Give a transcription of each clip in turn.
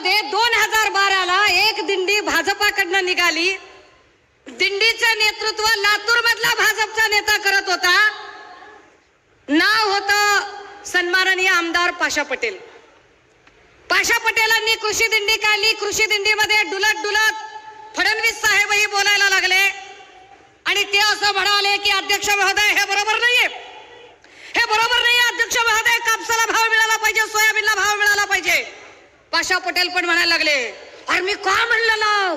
मध्ये दोन हजार बाराला एक दिंडी भाजपाकडनं निघाली. दिंडीचं नेतृत्व लातूर मधला भाजपचा नेता करत होता. नाव होतं सन्माननीय आमदार पाशा पटेल. पाशा पटेलांनी कृषी दिंडी काढली. कृषी दिंडीमध्ये डुलत डुलत फडणवीस साहेबही बोलायला लागले. आणि ते असं म्हणाले की अध्यक्ष महोदय हे बरोबर नाहीये. हे बरोबर नाही अध्यक्ष महोदय कापसाला भाव मिळाला पाहिजे सोयाबीनला भाव मिळाला पाहिजे आशा पटेल पण म्हणायला लागले अरे मी का म्हणलेलो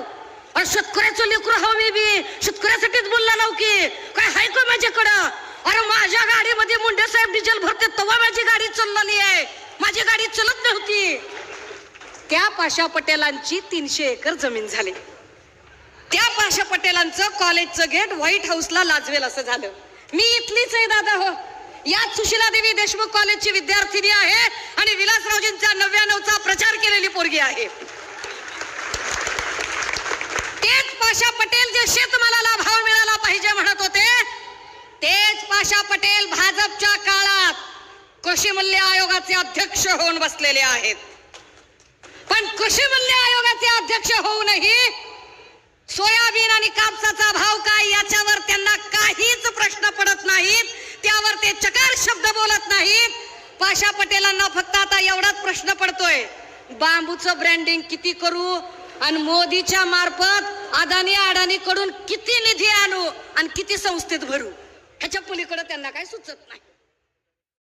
अरे शेतकऱ्याचं लेकरू हवं मी बी. शेतकऱ्यासाठीच बोललेलो की. काय हाय का माझ्याकडं? अरे माझ्या गाडीमध्ये मुंडे साहेब डिझेल भरते तेव्हा माझी गाडी चाललेली आहे. माझी गाडी चलत नव्हती. त्या पाशा पटेलांची तीनशे एकर जमीन झाली. त्या पाशा पटेलांचं कॉलेजचं गेट व्हाईट हाऊसला लाजवेल असं झालं. मी इथलीच आहे दादा हो. याच सुशिला देवी देशमुख कॉलेजची विद्यार्थिनी आहे आणि विलासरावजींचा नव्याण्णवचा प्रचार केलेली पोरगी आहे. तेच पाशा पटेल जे शेतमालाला भाव मिळाला पाहिजे म्हणत होते तेच पाशा पटेल भाजपच्या काळात कृषी मूल्य आयोगाचे अध्यक्ष होऊन बसलेले आहेत. पण कृषी मूल्य आयोगाचे अध्यक्ष होऊनही सोयाबीन आणि कापसाचा भाव काय याच्यावर त्यांना काहीच प्रश्न पडत नाहीत. त्यावर ते चकार शब्द बोलत नाहीत पाशा पटेलांना फक्त आता एवढाच प्रश्न पडतोय. बांबूचं ब्रँडिंग किती करू? आणि मोदीच्या मार्फत अदानी अडाणी कडून किती निधी आणू? आणि किती संस्थेत भरू? ह्याच्या पलीकडे त्यांना काही सुचत नाही.